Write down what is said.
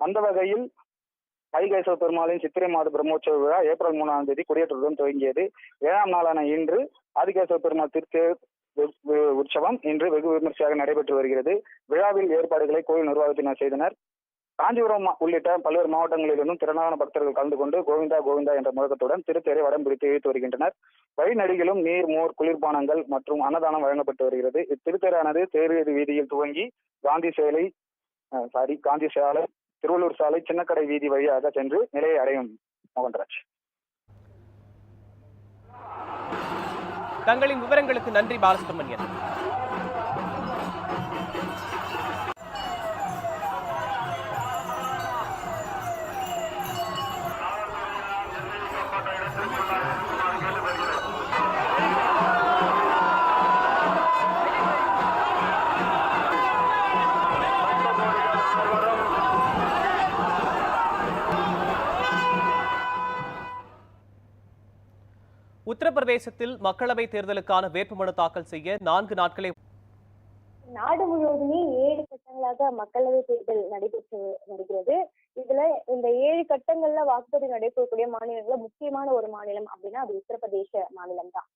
அந்த வகையில் ஐகேசவ பெருமாளின் சித்திரை மாத பிரம்மோற்சவ விழா ஏப்ரல் மூணாம் தேதி கொடியேற்றத்துடன் துவங்கியது. ஏழாம் நாளான இன்று ஆதிகேசவ பெருமாள் திருத்தேர் உற்சவம் இன்று வெகு விமர்சையாக நடைபெற்று வருகிறது. விழாவில் ஏற்பாடுகளை கோயில் நிர்வாகத்தினர் செய்தனர். காஞ்சிபுரம் உள்ளிட்ட பல்வேறு மாவட்டங்களிலிருந்தும் திரளான பக்தர்கள் கலந்து கொண்டு கோவிந்தா கோவிந்தா என்ற முழக்கத்துடன் திருத்தேரை வடம் பிடித்து இழுத்து வருகின்றனர். வழிநடிகளும் நீர் மோர் குளிர்பானங்கள் மற்றும் அன்னதானம் வழங்கப்பட்டு வருகிறது. இத்திருத்தேரானது தேர் வீதியில் துவங்கி காந்தி சேலை சாரி காந்தி சாலை திருவள்ளூர் சாலை சின்னக்கடை வீதி வழியாக சென்று நிலையை அடையும் மோகன்ராஜ் தங்களின் விவரங்களுக்கு நன்றி பாலசுப்ரமணியன் உத்தரப்பிரதேசத்தில் மக்களவை தேர்தலுக்கான வேட்புமனு தாக்கல் செய்ய நான்கு நாட்களை நாடு முழுவதுமே ஏழு கட்டங்களாக மக்களவை தேர்தல் நடைபெற்று வருகிறது. இதுல இந்த ஏழு கட்டங்கள்ல வாக்குப்பதிவு நடைபெறக்கூடிய மாநிலங்கள்ல முக்கியமான ஒரு மாநிலம் அப்படின்னா அது உத்தரப்பிரதேச மாநிலம் தான்